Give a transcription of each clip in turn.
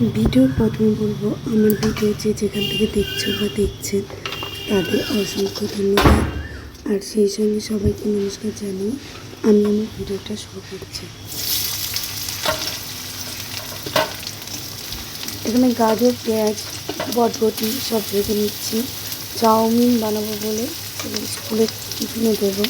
ভিডিওর প্রথমে বলব, আমার ভিডিও যে যেখান থেকে দেখছ বা দেখছেন, তাদের অসংখ্য ধন্যবাদ। আর সেই সঙ্গে সবাইকে নমস্কার জানিয়ে আমি আমার ভিডিওটা শুরু করছি। এখানে গাজর, পেঁয়াজ বটবটি সব ভেজে নিচ্ছি। চাউমিন বানাবো বলে স্কুলে টিফিনে দেবো।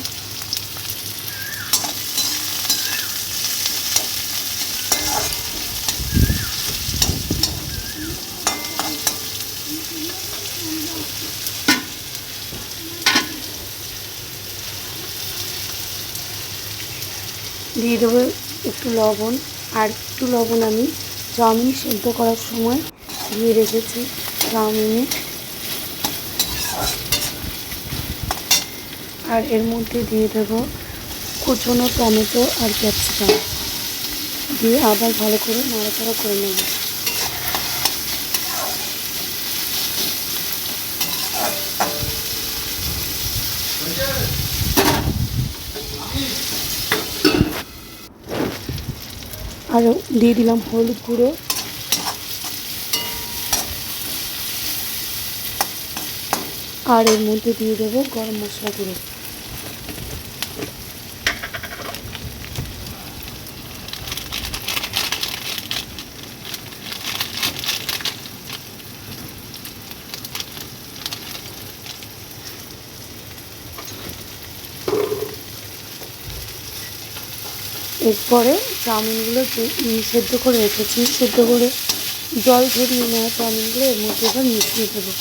দিয়ে দেবো একটু লবণ। আর একটু লবণ আমি চাউমিন সেদ্ধ করার সময় দিয়ে রেখেছি চাউমিনে। আর এর মধ্যে দিয়ে দেবো কুচনো টমেটো আর ক্যাপসিকাম। দিয়ে আবার ভালো করে নাড়াচাড়া করে নেব। আর দিয়ে দিলাম হলুদ গুঁড়ো। আর এর মধ্যে দিয়ে দেবো গরম মশলা গুঁড়ো। এরপরে চাউমিনগুলো যে সেদ্ধ করে রেখেছি, সেদ্ধ করে জল ঝরিয়ে নেওয়া চাউমিনগুলো এর মধ্যে এবার মিশিয়ে দেবো।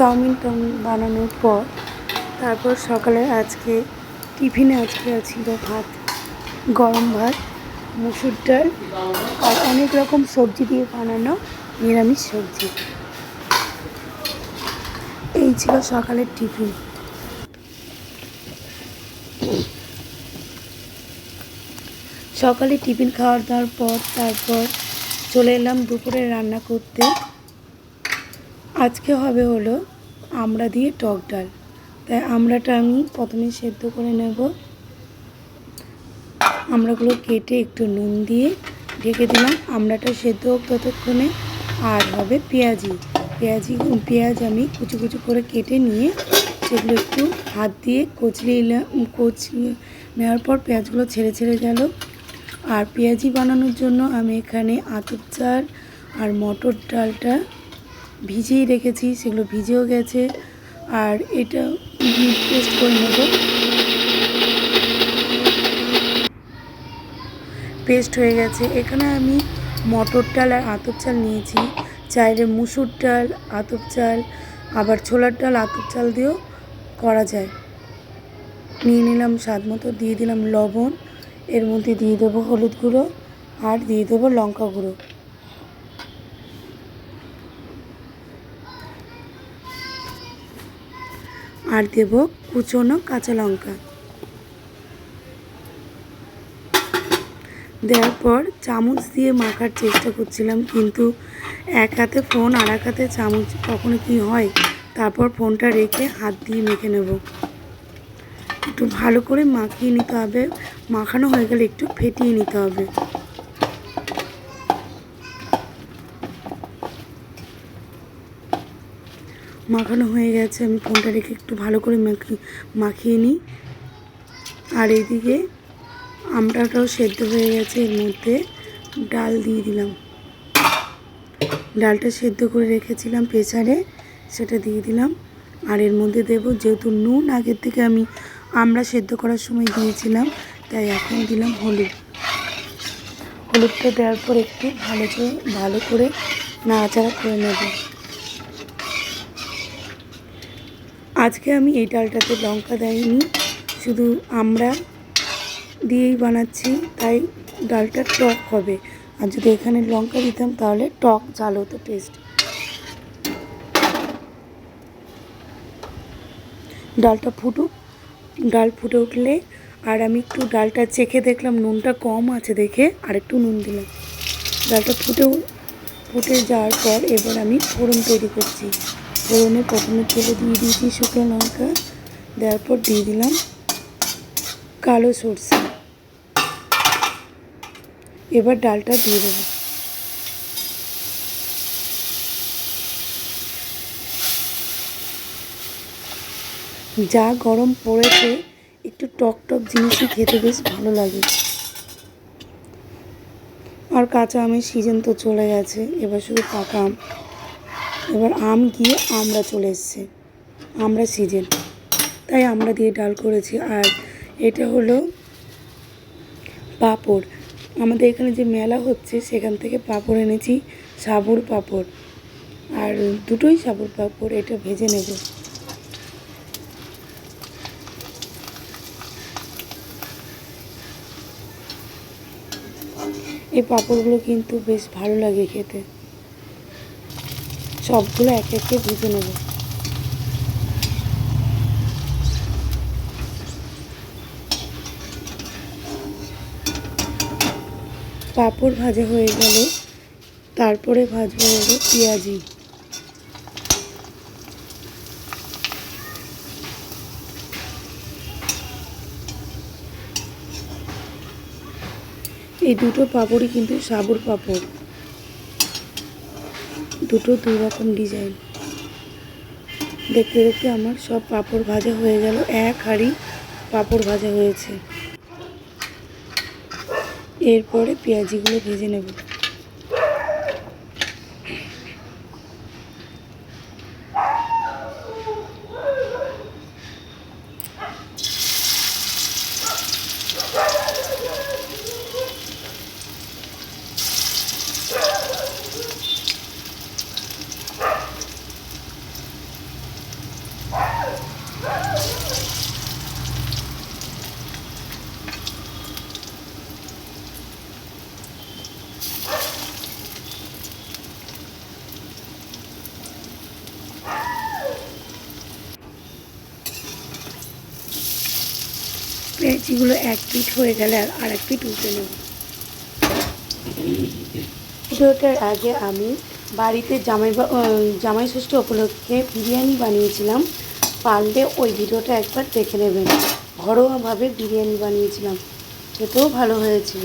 চাউমিন টাউমিন বানানোর পর তারপর সকালে আজকে টিফিনে আজকে ছিল ভাত, গরম ভাত, মুসুর ডাল আর অনেক রকম সবজি দিয়ে বানানো নিরামিষ সবজি। এই ছিল সকালের টিফিন। সকালে টিফিন খাওয়া দাওয়ার পর তারপর চলে এলাম দুপুরে রান্না করতে। আজকে হবে হলো আমড়া দিয়ে টক ডাল। তাই আমড়াটা আমি প্রথমে সেদ্ধ করে নেব। আমড়াগুলো কেটে একটু নুন দিয়ে ঢেকে দিলাম। আমড়াটা সেদ্ধ হোক ততক্ষণে। আর হবে পেঁয়াজি। পেঁয়াজি, পেঁয়াজ আমি কুচি কুচি করে কেটে নিয়ে সেগুলো একটু হাত দিয়ে কচলে কচলিয়ে নেওয়ার পর পেঁয়াজগুলো ছেড়ে ছেড়ে গেল। আর পেঁয়াজি বানানোর জন্য আমি এখানে আতপ চাল আর মটর ডালটা ভিজিয়ে রেখেছি, সেগুলো ভিজেও গেছে। আর এটা পেস্ট করে নেব। পেস্ট হয়ে গেছে। এখানে আমি মটর ডাল আর আতপ চাল নিয়েছি। চাইলে মুসুর ডাল, আতপ চাল, আবার ছোলার ডাল, আতপ চাল দিয়েও করা যায়। নিয়ে নিলাম স্বাদ মতো, দিয়ে দিলাম লবণ। এর মধ্যে দিয়ে দেবো হলুদ গুঁড়ো আর দিয়ে দেবো লঙ্কা গুঁড়ো। আর দেব কুচনো কাঁচা লঙ্কা। দেওয়ার পর চামচ দিয়ে মাখার চেষ্টা করছিলাম, কিন্তু এক হাতে ফোন আর এক হাতে চামচ, কখনো কি হয়? তারপর ফোনটা রেখে হাত দিয়ে মেখে নেব। একটু ভালো করে মাখিয়ে নিতে হবে। মাখানো হয়ে গেলে একটু ফেটিয়ে নিতে হবে। মাখানো হয়ে গেছে, আমি ফোনটা রেখে একটু ভালো করে মাখি, মাখিয়ে নিই। আর এইদিকে আমড়াটাও সেদ্ধ হয়ে গেছে, এর মধ্যে ডাল দিয়ে দিলাম। ডালটা সেদ্ধ করে রেখেছিলাম প্রেসারে, সেটা দিয়ে দিলাম। আর এর মধ্যে দেব যেহেতু নুন, আগের থেকে আমি আমরা সেদ্ধ করার সময় দিয়েছিলাম, তাই এখন দিলাম হলুদ। হলুদটা দেওয়ার পর একটু ভালো করে ভালো করে নাড়াচাড়া করে নেব। আজকে আমি এই ডালটাতে লঙ্কা দেয়নি শুধু আমরা দিয়েই বানাচ্ছি, তাই ডালটা টক হবে। আর যদি এখানে লঙ্কা দিতাম তাহলে টক ঝাল হতো টেস্ট ডালটা ফুটুক, ডাল ফুটে উঠলে, আর আমি একটু ডালটা চেখে দেখলাম নুনটা কম আছে দেখে, আর একটু নুন দিলাম। ডালটা ফুটে ফুটে যাওয়ার পর এবার আমি ফোড়ন তৈরি করছি। ফোড়নে প্রথমে তেলে দিয়ে দিয়েছি শুকনো লঙ্কা দেওয়ার পর দিয়ে দিলাম কালো সরষে। এবার ডালটা দিয়ে দেবো। যা গরম পড়েছে, একটু টক টক জিনিসই খেতে বেশ ভালো লাগে। আর কাঁচা আমের সিজন তো চলে গেছে, এবার শুধু পাকা আম। এবার আম গিয়ে আমরা চলে এসছে। আমরা সিজন। তাই আমরা দিয়ে ডাল করেছি। আর এটা হলো পাঁপড়। আমাদের এখানে যে মেলা হচ্ছে, সেখান থেকে পাঁপড় এনেছি। সাবুর পাঁপড়। আর দুটোই সাবুর পাঁপড়। এটা ভেজে নেব। এই পাঁপড়গুলো কিন্তু বেশ ভালো লাগে খেতে। সবগুলো এক একে ভেজে নেব। পাঁপড় ভাজা হয়ে গেল তারপরে ভাজবো হলো পেঁয়াজি। এই দুটো পাঁপড়ই কিন্তু সাবুর পাঁপড়। দুটো দুই রকম ডিজাইন দেখতে দেখতে আমার সব পাঁপড় ভাজা হয়ে গেল। এক হাঁড়ি পাঁপড় ভাজা হয়েছে। এরপরে পেঁয়াজিগুলো ভেজে নেব। পেঁয়াজিগুলো এক পিঠ হয়ে গেলে আর আরেক পিঠ উঠে নেব। ভিডিওটার আগে আমি বাড়িতে জামাই জামাই ষষ্ঠী উপলক্ষে বিরিয়ানি বানিয়েছিলাম। পারলে ওই ভিডিওটা একবার দেখে নেবেন। ঘরোয়াভাবে বিরিয়ানি বানিয়েছিলাম। খেতেও ভালো হয়েছিল।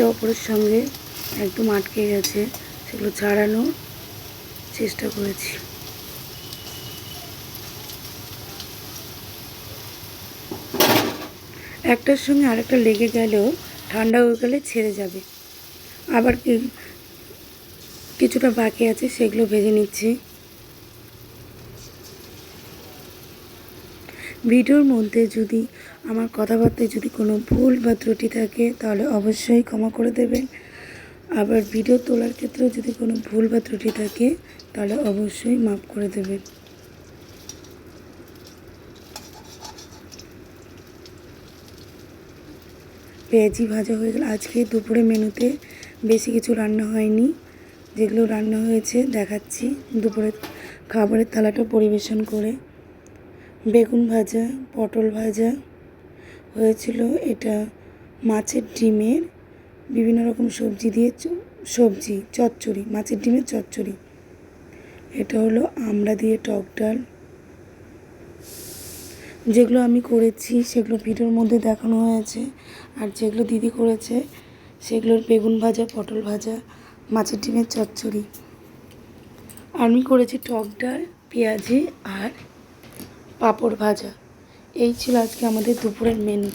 একে অপরের সঙ্গে একদম আটকে গেছে, সেগুলো ছাড়ানোর চেষ্টা করেছি। একটার সঙ্গে আরেকটা লেগে গেলেও ঠান্ডা হয়ে গেলে ছেড়ে যাবে। আবার কিছুটা বাকি আছে, সেগুলো ভেজে নিচ্ছি। ভিডিওর মধ্যে যদি আমার কথাবার্তায় যদি কোনো ভুল বা ত্রুটি থাকে, তাহলে অবশ্যই ক্ষমা করে দেবেন। আবার ভিডিও তোলার ক্ষেত্রেও যদি কোনো ভুল বা ত্রুটি থাকে, তাহলে অবশ্যই মাফ করে দেবেন। পেঁয়াজি ভাজা হয়ে গেল। আজকে দুপুরে মেনুতে বেশি কিছু রান্না হয়নি। যেগুলো রান্না হয়েছে, দেখাচ্ছি। দুপুরে খাবারের থালাটা পরিবেশন করে বেগুন ভাজা, পটল ভাজা হয়েছিল। এটা মাছের ডিমের বিভিন্ন রকম সবজি দিয়ে সবজি, চচ্চড়ি, মাছের ডিমের চচ্চড়ি। এটা হলো আমড়া দিয়ে টক ডাল। যেগুলো আমি করেছি, সেগুলো ভিডিওর মধ্যে দেখানো হয়েছে। আর যেগুলো দিদি করেছে, সেগুলোর বেগুন ভাজা, পটল ভাজা, মাছের ডিমের চচ্চড়ি। আমি করেছি টক ডাল, পেঁয়াজি আর পাঁপড় ভাজা। এই ছিল আজকে আমাদের দুপুরের মেনু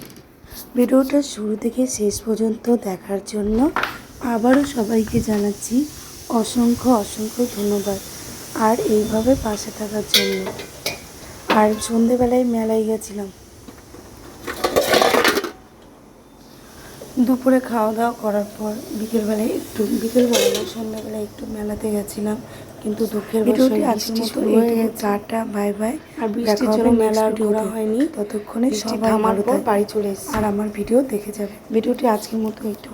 ভিডিওটা শুরু থেকে শেষ পর্যন্ত দেখার জন্য আবারও সবাইকে জানাচ্ছি অসংখ্য অসংখ্য ধন্যবাদ। আর এইভাবে পাশে থাকার জন্য। আর সন্ধেবেলায় মেলায় গেছিলাম। দুপুরে খাওয়া দাওয়া করার পর বিকেলবেলায় একটু বিকেলবেলা না, সন্ধ্যাবেলায় একটু মেলাতে গেছিলাম। কিন্তু দুঃখের ভিডিওটি মতো শুরু হয়ে। গেছে টাটা বাই বাই। আর বৃষ্টির জন্য মেলা ঘোরা হয়নি। ততক্ষণে সবাই আমার বাড়ি চলে এসেছে। আর আমার ভিডিও দেখে যাবে। ভিডিওটি আজকের মতো একটু